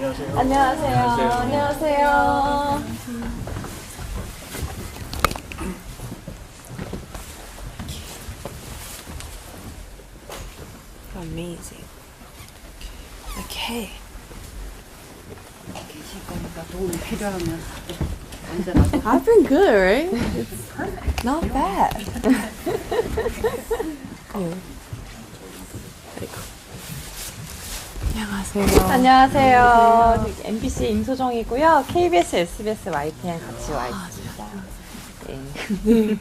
안녕하세요. 안녕하세요. 안녕하세요. 안녕하세요. Amazing. Okay. 계실 거니까 도움이 필요하면 언제라도 I've been good, right? It's not bad. 네. 아이고. 안녕하세요. 안녕하세요. 저기 MBC 임소정이고요. KBS, SBS, YTN 같이 와 있습니다. 네.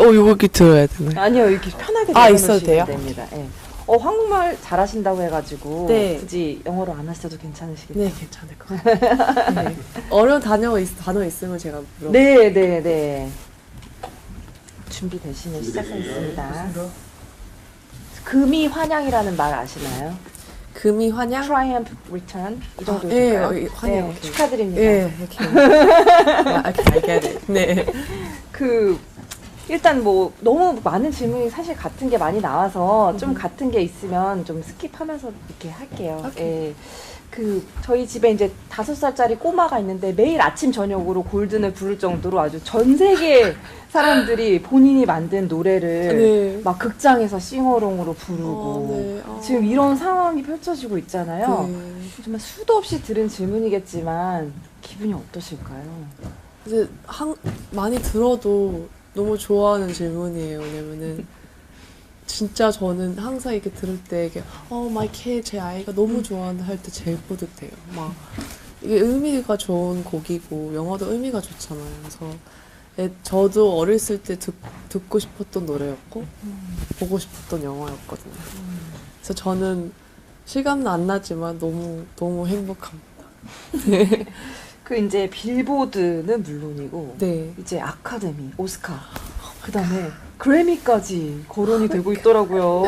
어, 이거 이렇게 들어야 되나요? 아니요, 이렇게 편하게 아, 있어도 돼요? 됩니다. 예. 어, 한국말 잘하신다고 해가지고 네. 굳이 영어로 안 하셔도 괜찮으시겠죠? 네, 괜찮을 것 같아요. 네. 어려운 단어, 있, 단어 있으면 제가 물어. 네, 네, 네. 준비되시면 시작하겠습니다. 금이 환영이라는 말 아시나요? 금이 환영? Triumph Return 이 정도 아, 예, 될까요? 예, 환영, 네, 오케이. 축하드립니다. 예, 이렇게. 아, get it. 네. 그 일단 뭐 너무 많은 질문이 사실 같은 게 많이 나와서 좀 같은 게 있으면 좀 스킵하면서 이렇게 할게요. 오케이. 예. 그 저희 집에 이제 다섯 살짜리 꼬마가 있는데 매일 아침 저녁으로 골든을 부를 정도로 아주 전 세계 사람들이 본인이 만든 노래를 네. 막 극장에서 싱어롱으로 부르고 어, 네. 어. 지금 이런 상황이 펼쳐지고 있잖아요. 네. 정말 수도 없이 들은 질문이겠지만 기분이 어떠실까요? 이제 한, 많이 들어도 너무 좋아하는 질문이에요. 왜냐면은 진짜 저는 항상 이렇게 들을 때 이게 어 마이 kid 제 아이가 너무 좋아하는 할때 제일 뿌듯해요. 막 이게 의미가 좋은 곡이고 영어도 의미가 좋잖아요. 그래서 애- 저도 어렸을 때 듣, 듣고 싶었던 노래였고 보고 싶었던 영화였거든요. 그래서 저는 실감은 안 나지만 너무 너무 행복합니다. 그 이제 빌보드는 물론이고 네. 이제 아카데미, 오스카, 그다음에 그래미까지 거론이 되고 있더라고요.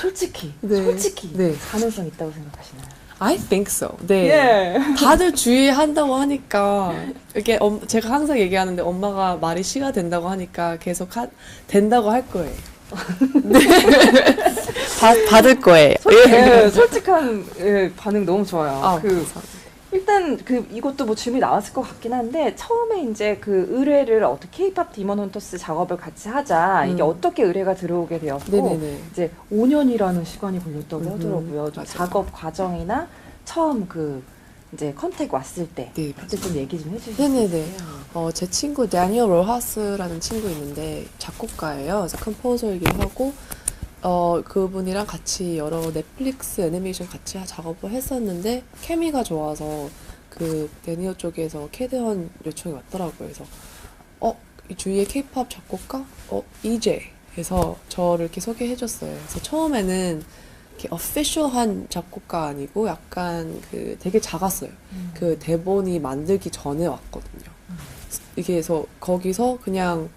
솔직히, 네. 솔직히 네. 가능성 있다고 생각하시나요? I think so. 네. 예. 다들 주의한다고 하니까 이게 엄- 제가 항상 얘기하는데 엄마가 말이 시가 된다고 하니까 계속 하, 된다고 할 거예요. 네. 받, 받을 거예요. 예, 솔직한 예, 반응 너무 좋아요. 아, 그 감사합니다. 일단 그 이것도 뭐 질문이 나왔을 것 같긴 한데 처음에 이제 그 의뢰를 어떻게 K-팝 디먼 헌터스 작업을 같이 하자 이게 음. 어떻게 의뢰가 들어오게 되었고 네네네. 이제 5년이라는 시간이 걸렸다고 음흠, 하더라고요. 좀 맞아요. 작업 과정이나 처음 그 이제 컨택 왔을 때 네, 그때 좀 얘기 좀 있어요? 네네네. 어, 제 친구 다니엘 로하스라는 친구 있는데 작곡가예요. 그래서 컴포저이기도 하고 어, 그분이랑 같이 여러 넷플릭스 애니메이션 같이 작업을 했었는데 케미가 좋아서 그 데니어 쪽에서 캐드헌 요청이 왔더라고요. 그래서 어, 이 주위에 케이팝 작곡가? 어, 이제 해서 저를 이렇게 소개해 줬어요. 그래서 처음에는 이렇게 어피셜한 작곡가 아니고 약간 그 되게 작았어요. 그 대본이 만들기 전에 왔거든요. 이게 그래서 거기서 그냥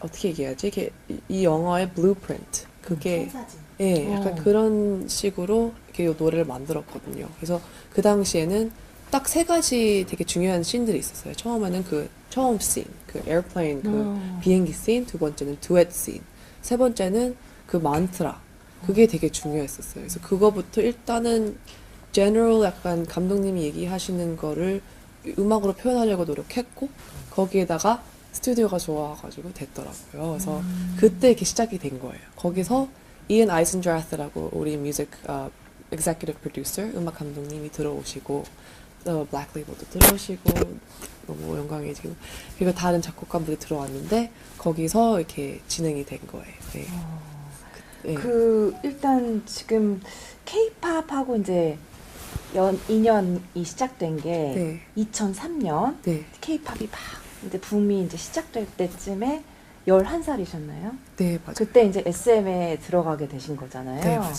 어떻게 얘기하지? 이게 이- 이 영화의 블루프린트 그게 예, 약간 어. 그런 식으로 이렇게 요 노래를 만들었거든요. 그래서 그 당시에는 딱 세 가지 되게 중요한 씬들이 있었어요. 처음에는 그 처음 씬, 그 에어플레인 그 어. 비행기 씬, 두 번째는 듀엣 씬, 세 번째는 그 만트라. 그게 되게 중요했었어요. 그래서 그거부터 일단은 general 약간 감독님이 얘기하시는 거를 음악으로 표현하려고 노력했고 거기에다가 스튜디오가 좋아가지고 됐더라고요. 그래서 그때 이렇게 시작이 된 거예요. 거기서 이엔 아이슨드라스라고 우리 뮤직 어, executive producer 음악 감독님이 들어오시고 또 블랙 레이블도 들어오시고 너무 영광이지고 그리고 다른 작곡가분들이 들어왔는데 거기서 이렇게 진행이 된 거예요. 네. 네. 그 일단 지금 K-팝하고 이제 연 인연이 시작된 게 네. 2003년 네. K-팝이 막 이제 붐이 이제 시작될 때쯤에 11살이셨나요? 네, 맞아요. 그때 이제 SM에 들어가게 되신 거잖아요. 네, 맞아요.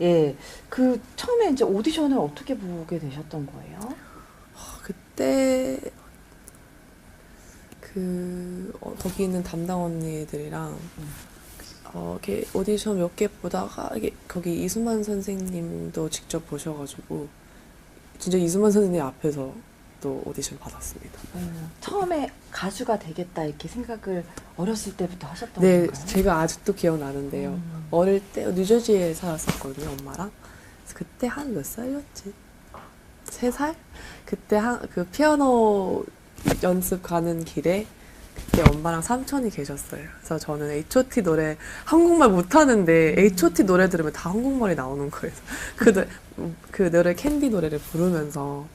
예. 그 처음에 이제 오디션을 어떻게 보게 되셨던 거예요? 그때 그 어, 거기 있는 담당 언니들이랑 어, 이렇게 오디션 몇 개 보다가 이게 거기 이수만 선생님도 직접 보셔가지고 진짜 이수만 선생님 앞에서 또 오디션 받았습니다. 음, 처음에 가수가 되겠다 이렇게 생각을 어렸을 때부터 하셨던 네, 건가요? 제가 아직도 기억나는데요. 음. 어릴 때 뉴저지에 살았었거든요, 엄마랑. 그때 한 몇 살이었지? 세 살? 그때 한, 그 피아노 연습 가는 길에 그때 엄마랑 삼촌이 계셨어요. 그래서 저는 H.O.T 노래 한국말 못하는데 H.O.T 노래 들으면 다 한국말이 나오는 거예요. 그, 노- 그 노래 캔디 노래를 부르면서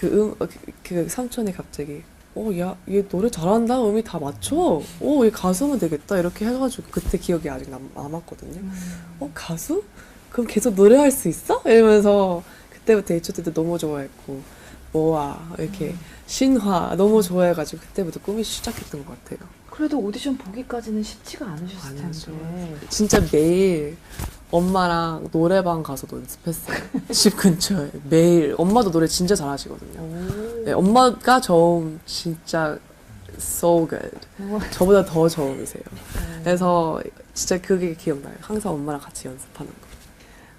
그, 음, 어, 그, 그 삼촌이 갑자기 어, 야, 얘 노래 잘한다. 음이 다 맞춰. 어, 얘 가수면 되겠다. 이렇게 해가지고 그때 기억이 아직 남, 남았거든요. 어, 가수? 그럼 계속 노래할 수 있어? 이러면서 그때부터 H.O.T도 너무 좋아했고 모아 이렇게 신화 너무 좋아해가지고 그때부터 꿈이 시작했던 것 같아요. 그래도 오디션 보기까지는 쉽지가 않으셨을. 텐데. 진짜 매일 엄마랑 노래방 가서 연습했어요. 집 근처에 매일 엄마도 노래 진짜 잘하시거든요. 오. 네, 엄마가 저음 진짜 so good. 저보다 더 저음이세요. 그래서 진짜 그게 기억나요. 항상 엄마랑 같이 연습하는 거.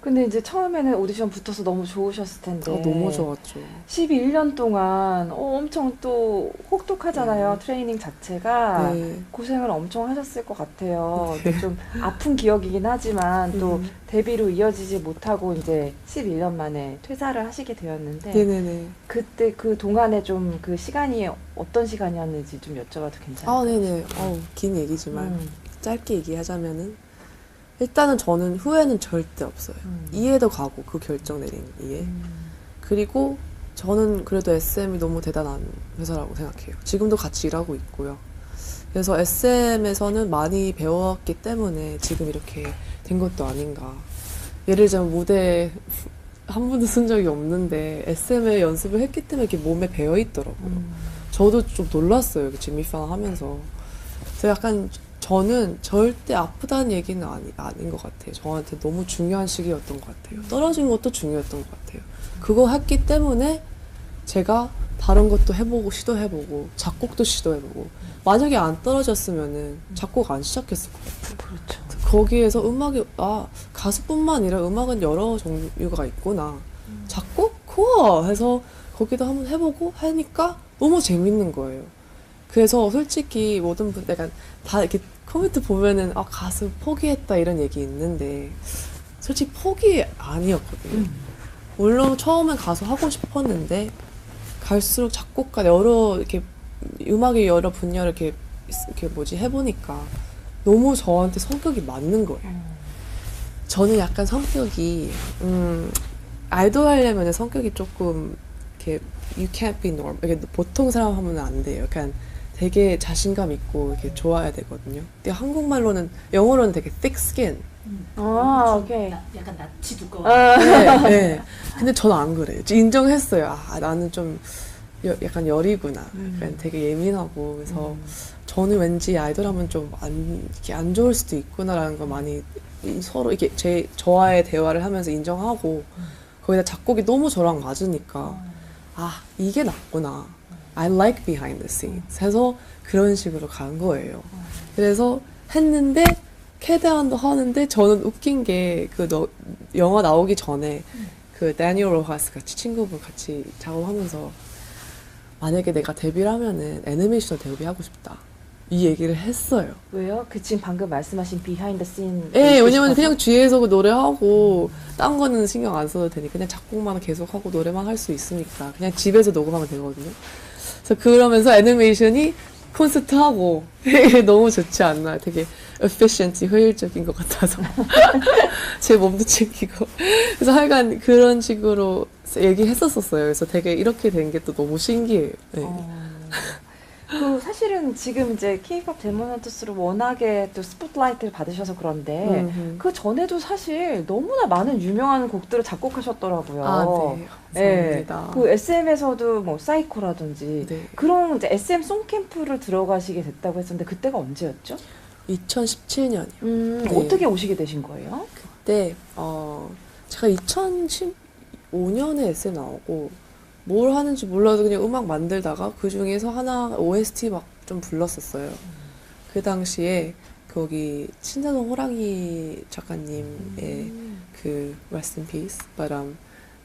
근데 이제 처음에는 오디션 붙어서 너무 좋으셨을 텐데. 어, 너무 좋았죠. 12년 동안 어, 엄청 또 혹독하잖아요. 트레이닝 자체가. 네. 고생을 엄청 하셨을 것 같아요. 네. 좀 아픈 기억이긴 하지만 또 음. 데뷔로 이어지지 못하고 이제 11년 만에 퇴사를 하시게 되었는데 네네네. 그때 그 동안에 좀 그 시간이 어떤 시간이었는지 좀 여쭤봐도 괜찮아요? 아, 네네. 어, 긴 얘기지만 음, 짧게 얘기하자면은 일단은 저는 후회는 절대 없어요. 음. 이해도 가고 그 결정 내린 이해. 음. 그리고 저는 그래도 SM이 너무 대단한 회사라고 생각해요. 지금도 같이 일하고 있고요. 그래서 SM에서는 많이 배웠기 때문에 지금 이렇게 된 것도 아닌가. 예를 들자면 무대에 한 번도 쓴 적이 없는데 SM에 연습을 했기 때문에 이렇게 몸에 배어 있더라고요. 음. 저도 좀 놀랐어요. 지미팡 하면서. 그래서 약간 저는 절대 아프다는 얘기는 아니, 아닌 것 같아요. 저한테 너무 중요한 시기였던 것 같아요. 떨어진 것도 중요했던 것 같아요. 그거 했기 때문에 제가 다른 것도 해보고 시도해보고 작곡도 시도해보고 만약에 안 떨어졌으면은 작곡 안 시작했을 것 같아요. 그렇죠. 거기에서 음악이 아 가수뿐만 아니라 음악은 여러 종류가 있구나. 작곡 코어 해서 거기도 한번 해보고 하니까 너무 재밌는 거예요. 그래서 솔직히 모든 분 약간 다 이렇게 코멘트 보면은 아 가수 포기했다 이런 얘기 있는데 솔직히 포기 아니었거든요. 음. 물론 처음엔 가수 하고 싶었는데 갈수록 작곡가 여러 이렇게 음악의 여러 분야를 이렇게 이렇게 뭐지 해보니까 너무 저한테 성격이 맞는 거예요. 음. 저는 약간 성격이 음 아이돌 하려면 성격이 조금 이렇게 you can't be normal 이렇게 보통 사람 하면 안 돼요. 약간 되게 자신감 있고 이렇게 좋아야 되거든요. 근데 한국말로는 영어로는 되게 thick skin. 아, 오케이. 나- 약간 낯이 두꺼워. 아, 네, 네. 근데 저는 안 그래요. 인정했어요. 아 나는 좀 여- 약간 열이구나. 약간 되게 예민하고 그래서 저는 왠지 아이돌 하면 좀안 이렇게 안 좋을 수도 있구나라는 거 많이 이- 서로 이렇게 제 저와의 대화를 하면서 인정하고 거기다 작곡이 너무 저랑 맞으니까 아 이게 낫구나. I like behind the scenes. 해서 그런 식으로 간 거예요. 그래서 했는데 캐대안도 하는데 저는 웃긴 게 그 영화 나오기 전에 그 다니엘 로하스 같이 친구분 같이 작업하면서 만약에 내가 데뷔를 하면은 애니메이션 데뷔하고 싶다. 이 얘기를 했어요. 왜요? 그 지금 방금 말씀하신 비하인드 씬. 예, 왜냐면 그냥 뒤에서 그 노래하고 딴 거는 신경 안 써도 되니 그냥 작곡만 계속 하고 노래만 할 수 있으니까 그냥 집에서 녹음하면 되거든요. 그래서 그러면서 애니메이션이 콘서트 하고 너무 좋지 않나 되게 efficiency 효율적인 것 같아서 제 몸도 챙기고 그래서 하여간 그런 식으로 얘기했었었어요. 그래서 되게 이렇게 된 게 또 너무 신기해요. 네. 어. 그 사실은 지금 이제 K-pop 데모넌트스로 워낙에 또 스포트라이트를 받으셔서 그런데 음흠. 그 전에도 사실 너무나 많은 유명한 곡들을 작곡하셨더라고요. 아, 네. 예. 감사합니다. 그 SM에서도 뭐 사이코라든지 네. 그런 이제 SM 송캠프를 들어가시게 됐다고 했었는데 그때가 언제였죠? 2017년이요. 음, 네. 어떻게 오시게 되신 거예요? 그때 어 제가 2015년에 SM 나오고 뭘 하는지 몰라도 그냥 음악 만들다가 그 중에서 하나 OST 막 좀 불렀었어요. 그 당시에 거기 신사동 호랑이 작가님의 그 Rest in Peace, um,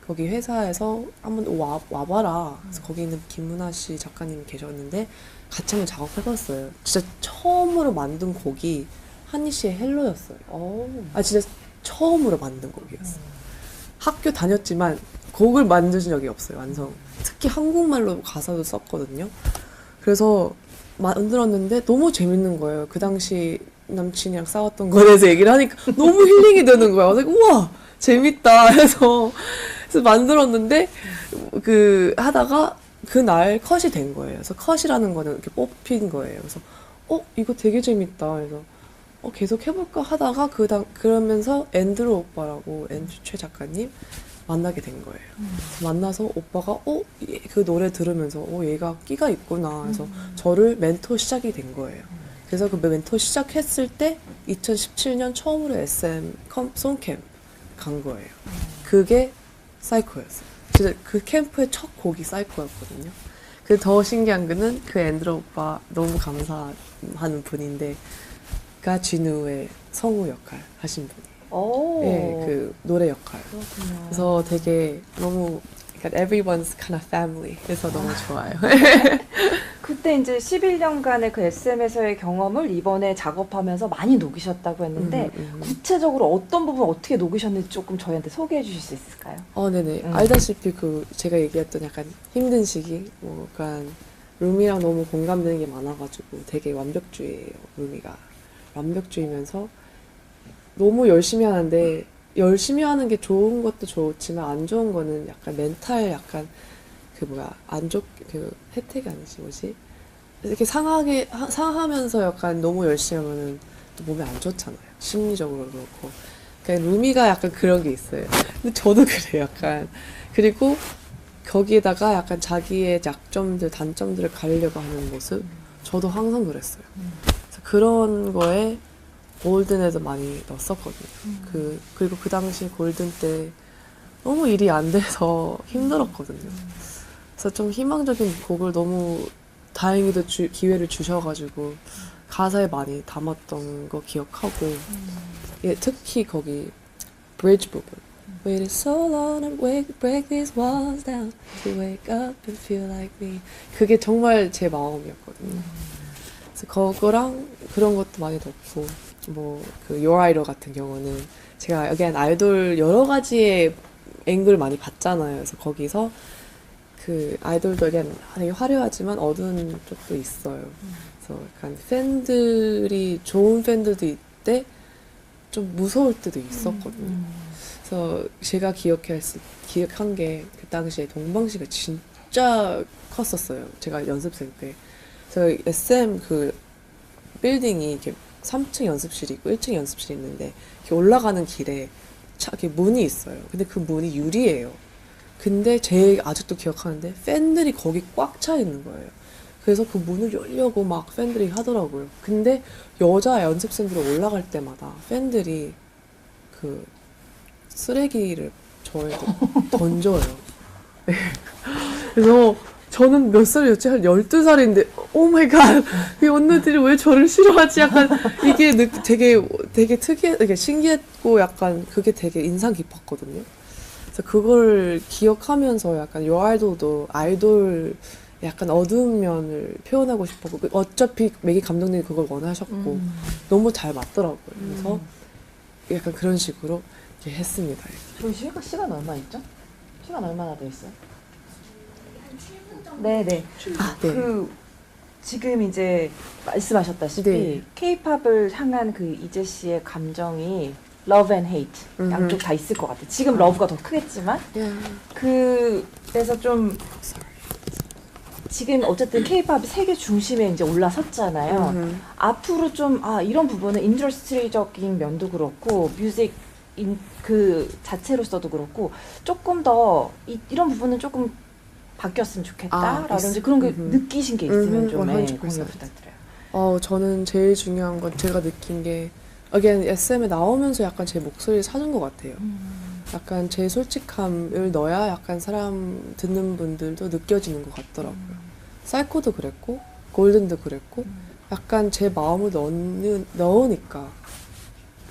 거기 회사에서 한번 와, 와봐라. 그래서 거기 있는 김문아 씨 작가님 계셨는데 같이 한번 작업해봤어요. 진짜 처음으로 만든 곡이 한희 씨의 헬로였어요. 오. 아 진짜 처음으로 만든 곡이었어. 학교 다녔지만 곡을 만드신 적이 없어요, 완성. 특히 한국말로 가사도 썼거든요. 그래서 만들었는데 너무 재밌는 거예요. 그 당시 남친이랑 싸웠던 거에 대해서 얘기를 하니까 너무 힐링이 되는 거예요. 그래서 우와 재밌다 해서 그래서 만들었는데 그 하다가 그날 컷이 된 거예요. 그래서 컷이라는 거는 이렇게 뽑힌 거예요. 그래서 어 이거 되게 재밌다. 그래서 어 계속 해볼까 하다가 그당 그러면서 앤드루 오빠라고 앤드루 최 작가님 만나게 된 거예요. 그래서 만나서 오빠가 어 그 노래 들으면서 어 얘가 끼가 있구나. 그래서 저를 멘토 시작이 된 거예요. 그래서 그 멘토 시작했을 때 2017년 처음으로 SM 컴, 송캠 간 거예요. 그게 사이코였어요. 진짜 그 캠프의 첫 곡이 사이코였거든요. 그 더 신기한 거는 그 앤드로 오빠 너무 감사하는 분인데 가 진우의 성우 역할 하신 분이. 오. 예, 그 노래 역할. 그렇군요. 그래서 되게 너무 그러니까 everyone's kind of family. 그래서 너무 좋아요. 그때 이제 11년간의 그 SM에서의 경험을 이번에 작업하면서 많이 녹이셨다고 했는데 음, 음. 구체적으로 어떤 부분 어떻게 녹이셨는지 조금 저희한테 소개해 주실 수 있을까요? 어, 네네. 음. 알다시피 그 제가 얘기했던 약간 힘든 시기, 뭐 약간 루미랑 너무 공감되는 게 많아가지고 되게 완벽주의예요. 루미가 완벽주의면서 너무 열심히 하는데 열심히 하는 게 좋은 것도 좋지만 안 좋은 거는 약간 멘탈 약간 그 뭐야 안 좋 그 혜택이 아니지 뭐지 이렇게 상하게 하- 상하면서 약간 너무 열심히 하면은 또 몸에 안 좋잖아요. 심리적으로 그렇고. 그러니까 루미가 약간 그런 게 있어요. 근데 저도 그래요, 약간. 그리고 거기에다가 약간 자기의 약점들, 단점들을 가리려고 하는 모습. 저도 항상 그랬어요. 그래서 그런 거에 골든에도 많이 넣었었거든요. 그, 그리고 그 당시 골든 때 너무 일이 안 돼서 힘들었거든요. 그래서 좀 희망적인 곡을 너무 다행히도 주- 기회를 주셔가지고 가사에 많이 담았던 거 기억하고 예, 특히 거기 브리지 부분 Waited so long to wake, break these walls down To wake up and feel like me. 그게 정말 제 마음이었거든요. 그래서 그거랑 그런 것도 많이 넣고 뭐그 Your Idol 같은 경우는 제가 여기 아이돌 여러 가지의 앵글 많이 봤잖아요 그래서 거기서 그 아이돌도 그냥 되게 화려하지만 어두운 쪽도 있어요. 그래서 약간 팬들이 좋은 팬들도 있대 좀 무서울 때도 있었거든요. 그래서 제가 기억했을 기억한 게 그 당시에 동방시가 진짜 컸었어요. 제가 연습생 때. 그래서 SM 그 빌딩이 이렇게 3층 연습실이 있고 1층 연습실이 있는데 이렇게 올라가는 길에 차, 이렇게 문이 있어요. 근데 그 문이 유리예요. 근데 제 아직도 기억하는데 팬들이 거기 꽉 차 있는 거예요. 그래서 그 문을 열려고 막 팬들이 하더라고요. 근데 여자 연습생들이 올라갈 때마다 팬들이 그 쓰레기를 저에게 던져요. 네. 그래서 저는 몇 살이었지? 한 12살인데, 오 마이 갓! 이 언니들이 왜 저를 싫어하지? 약간, 이게 느, 되게, 되게 특이해, 되게 신기했고, 약간, 그게 되게 인상 깊었거든요. 그래서 그걸 기억하면서 약간 요 아이돌도 아이돌 약간 어두운 면을 표현하고 싶었고, 어차피 매기 감독님이 그걸 원하셨고, 음. 너무 잘 맞더라고요. 그래서 약간 그런 식으로 이렇게 했습니다. 저희 시간, 시간 얼마 있죠? 시간 얼마나 돼 있어요? 네네. 아, 네. 그 지금 이제 말씀하셨다시피 네. 케이팝을 향한 그 이재 씨의 감정이 love and hate 음흠. 양쪽 다 있을 것 같아요. 지금 러브가 더 크겠지만 야, 그래서 좀. 지금 어쨌든 케이팝이 세계 중심에 이제 올라섰잖아요. 음. 앞으로 좀 아 이런 부분은 인더스트리적인 면도 그렇고 뮤직 인, 그 자체로서도 그렇고 조금 더 이, 이런 부분은 조금 바뀌었으면 아, 좋겠다라든지 있- 그런 게 음흠. 느끼신 게 있으면 음흠, 좀 네, 100%. 공유 부탁드려요. 어, 저는 제일 중요한 건 제가 느낀 게, again, SM에 나오면서 약간 제 목소리를 찾은 것 같아요. 약간 제 솔직함을 넣어야 약간 사람 듣는 분들도 느껴지는 것 같더라고요. 사이코도 그랬고, 골든도 그랬고, 약간 제 마음을 넣는, 넣으니까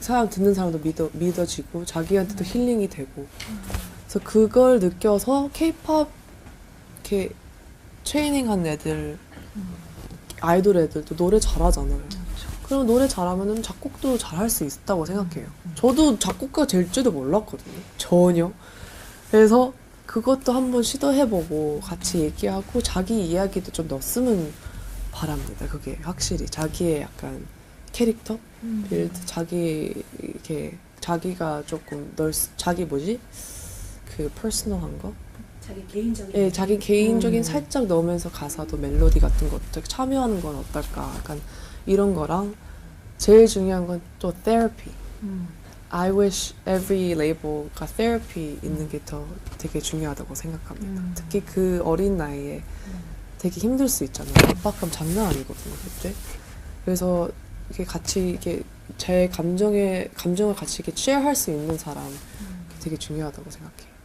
사람 듣는 사람도 믿어, 믿어지고, 자기한테도 힐링이 되고. 그래서 그걸 느껴서 케이팝 이렇게 트레이닝 한 애들, 아이돌 애들도 노래 잘하잖아요. 그럼 노래 잘하면은 작곡도 잘할 수 있다고 생각해요. 저도 작곡가 될 줄도 몰랐거든요. 전혀. 그래서 그것도 한번 시도해보고 같이 얘기하고 자기 이야기도 좀 넣었으면 바랍니다. 그게 확실히 자기의 약간 캐릭터 음. 빌드 자기 이렇게 자기가 조금 널 자기 뭐지 그 퍼스널한 거 자기 개인적인 예, 자기 개인적인 음. 살짝 넣으면서 가사도 멜로디 같은 것도 참여하는 건 어떨까 약간 이런 거랑 제일 중요한 건 또 therapy 음. I wish every label가 therapy 있는 게 더 되게 중요하다고 생각합니다. 음. 특히 그 어린 나이에 되게 힘들 수 있잖아요. 압박감 장난 아니거든요, 그때. 그래서 이게 같이 이게 제 감정에 감정을 같이 이렇게 취해할 수 있는 사람 되게 중요하다고 생각해요.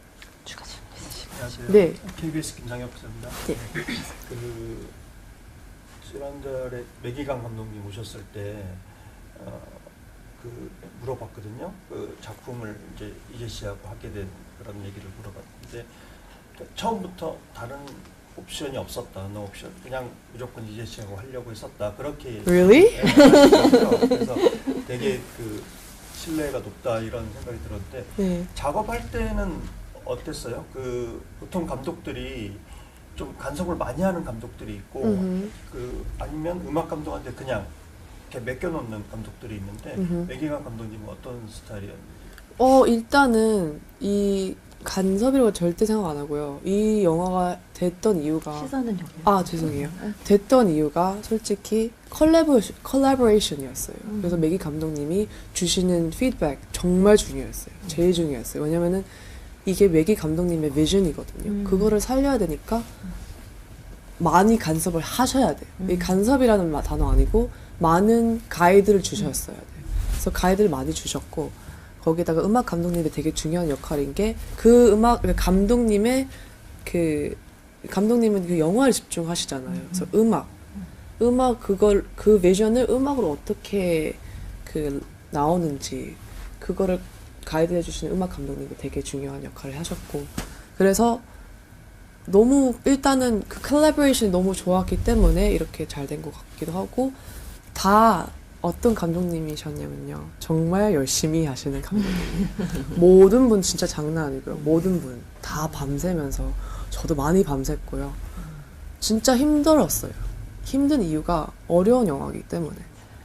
안녕하세요. 네. KBS 김상혁 기자입니다. 네. 그 지난달에 매기강 감독님 오셨을 때 어, 그 물어봤거든요. 그 작품을 이제 이재 씨하고 하게 된 그런 얘기를 물어봤는데 그러니까 처음부터 다른 옵션이 없었다. no 옵션. 그냥 무조건 이재 씨하고 하려고 했었다. 그렇게 Really? 그래서 되게 그 신뢰가 높다 이런 생각이 들었는데 네. 작업할 때는 어땠어요? 그 보통 감독들이 좀 간섭을 많이 하는 감독들이 있고 음흠. 그 아니면 음악 감독한테 그냥 이렇게 맡겨놓는 감독들이 있는데 음흠. 매기관 감독님은 어떤 스타일이었는지 어 일단은 이 간섭이라고 절대 생각 안 하고요. 이 영화가 됐던 이유가 시선은 여기. 아 죄송해요. 됐던 이유가 솔직히 컬래버레이션, 컬래버레이션이었어요. 음. 그래서 매기 감독님이 주시는 피드백 정말 중요했어요. 제일 중요했어요. 왜냐면은 이게 매기 감독님의 비전이거든요. 음. 그거를 살려야 되니까 많이 간섭을 하셔야 돼요. 이 음. 간섭이라는 마- 단어 아니고 많은 가이드를 주셨어야 돼요. 그래서 가이드를 많이 주셨고 거기다가 음악 감독님이 되게 중요한 역할인 게 그 음악 그 감독님의 그 감독님은 그 영화에 집중하시잖아요. 그래서 음악, 음악 그걸 그 비전을 음악으로 어떻게 그 나오는지 그거를 가이드 해 주시는 음악 감독님이 되게 중요한 역할을 하셨고 그래서 너무 일단은 그 컬래버레이션이 너무 좋았기 때문에 이렇게 잘 된 것 같기도 하고 다 어떤 감독님이셨냐면요. 정말 열심히 하시는 감독님. 모든 분 진짜 장난 아니고요. 모든 분 다 밤새면서 저도 많이 밤샜고요. 진짜 힘들었어요. 힘든 이유가 어려운 영화이기 때문에.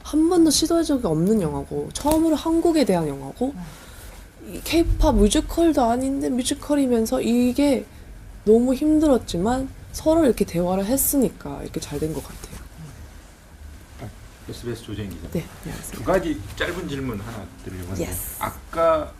한 번도 시도해 적이 없는 영화고 처음으로 한국에 대한 영화고 이 케이팝 뮤지컬도 아닌데 뮤지컬이면서 이게 너무 힘들었지만 서로 이렇게 대화를 했으니까 이렇게 잘 된 것 같아요. SBS 조재인 기자. 네, 안녕하세요. 두 가지 짧은 질문 하나 드리려고 하는데 Yes. 아까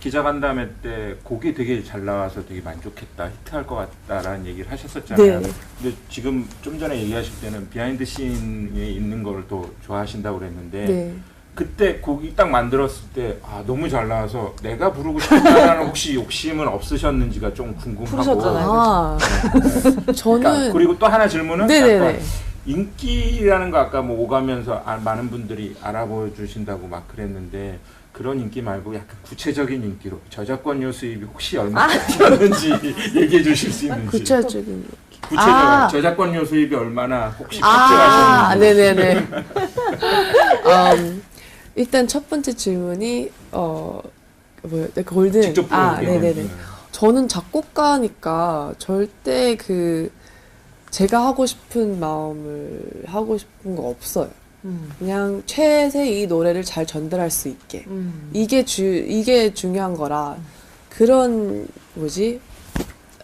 기자 간담회 때 곡이 되게 잘 나와서 되게 만족했다 히트할 것 같다라는 얘기를 하셨었잖아요. 네. 근데 지금 좀 전에 얘기하실 때는 비하인드 씬에 있는 걸 또 좋아하신다고 그랬는데 네. 그때 곡이 딱 만들었을 때 아 너무 잘 나와서 내가 부르고 싶다라는 혹시 욕심은 없으셨는지가 좀 궁금하고. 부르셨잖아요. 아, 저는 그러니까 그리고 또 하나 질문은 네네네. 인기라는 거 아까 뭐 오가면서 아, 많은 분들이 알아보 주신다고 막 그랬는데 그런 인기 말고 약간 구체적인 인기로 저작권료 수입이 혹시 얼마나 되었는지 얘기해 주실 수 있는지. 구체적인 구체적으로 아. 저작권료 수입이 얼마나 혹시 아, 폭증하셨는지. 네네네. 음, 일단 첫 번째 질문이 어 뭐요? 네, 골든. 직접 아. 네네 네. 저는 작곡가니까 절대 그 제가 하고 싶은 마음을 하고 싶은 거 없어요. 음. 그냥 최세 이 노래를 잘 전달할 수 있게. 음. 이게 주 이게 중요한 거라 그런 뭐지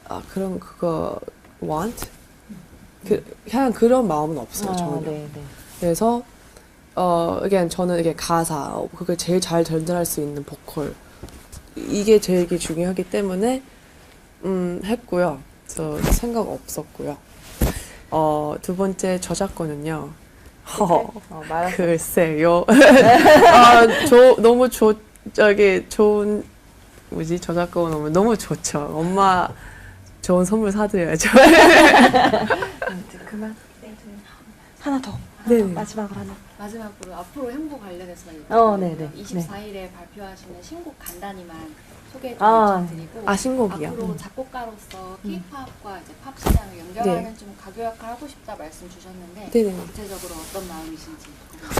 아 그런 그거 want 그 그냥 그런 마음은 없어요 아, 전혀 네, 네. 그래서 어 again 저는 이게 가사 그걸 제일 잘 전달할 수 있는 보컬 이게 제일 중요하기 때문에 음 했고요 그래서 생각 없었고요 어 두 번째 저작권은요 허 어. 글쎄요. 아, 저, 너무 좋, 저기, 좋은, 뭐지, 저작권 너무, 너무 좋죠. 엄마 좋은 선물 사드려야죠. 그만. 하나 더. 네. 마지막으로 하나. 마지막으로 앞으로 행보 관련해서 어, 네네. 24일에 발표하시는 신곡 간단히만 소개 좀 아. 드리고 아 신곡이요. 앞으로 작곡가로서 K-팝과 이제 팝 시장을 연결하는 네. 좀 가교 역할 하고 싶다 말씀 주셨는데 네네. 구체적으로 어떤 마음이신지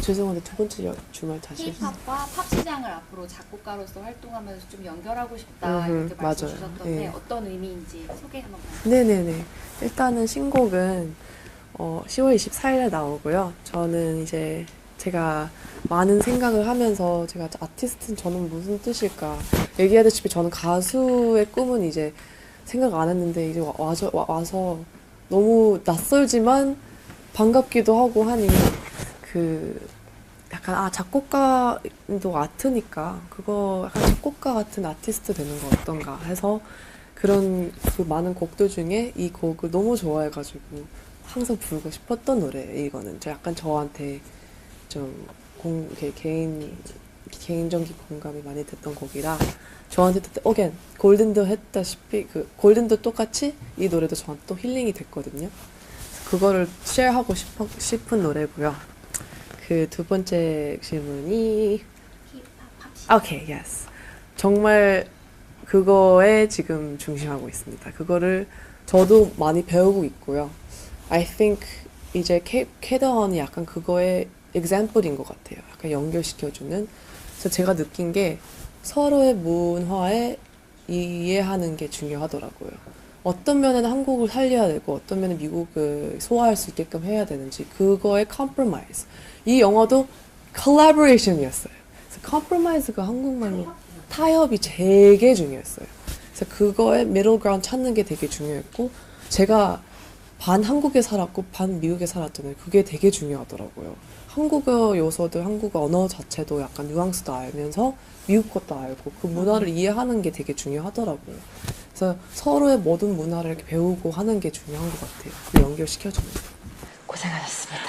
죄송한데 두 번째 여- 주말 다시. K-팝과 팝 시장을 앞으로 작곡가로서 활동하면서 좀 연결하고 싶다 음흠, 이렇게 말씀 맞아요. 주셨던데 예. 어떤 의미인지 소개 한번. 네네네. 일단은 신곡은 어, 10월 24일에 나오고요. 저는 이제 제가 많은 생각을 하면서 제가 아티스트는 저는 무슨 뜻일까 얘기하다시피 저는 가수의 꿈은 이제 생각 안 했는데 이제 와, 와서, 와, 와서 너무 낯설지만 반갑기도 하고 하니 그 약간 아 작곡가도 아트니까 그거 약간 작곡가 같은 아티스트 되는 거 어떤가 해서 그런 그 많은 곡들 중에 이 곡을 너무 좋아해가지고 항상 부르고 싶었던 노래예요. 이거는 저 약간 저한테 좀 공, 이렇게 개인 개인적인 공감이 많이 됐던 곡이라 저한테 또 어겐 골든도 했다시피 그 골든도 똑같이 이 노래도 저한테 또 힐링이 됐거든요. 그거를 쉐어하고 싶어, 싶은 노래고요. 그 두 번째 질문이 오케이, yes. 정말 그거에 지금 중심하고 있습니다. 그거를 저도 많이 배우고 있고요. I think 이제 캐, 캐더헌이 약간 그거의 example인 것 같아요. 약간 연결시켜주는. 그래서 제가 느낀 게 서로의 문화에 이해하는 게 중요하더라고요. 어떤 면에는 한국을 살려야 되고 어떤 면은 미국을 소화할 수 있게끔 해야 되는지 그거의 compromise. 이 영화도 collaboration이었어요. 그래서 compromise가 한국말로 타협이 되게 중요했어요. 그래서 그거의 middle ground 찾는 게 되게 중요했고 제가 반 한국에 살았고 반 미국에 살았잖아요. 그게 되게 중요하더라고요. 한국어 요소도 한국어 언어 자체도 약간 뉘앙스도 알면서 미국 것도 알고 그 문화를 이해하는 게 되게 중요하더라고요. 그래서 서로의 모든 문화를 이렇게 배우고 하는 게 중요한 것 같아요. 그 연결시켜주는 거. 고생하셨습니다.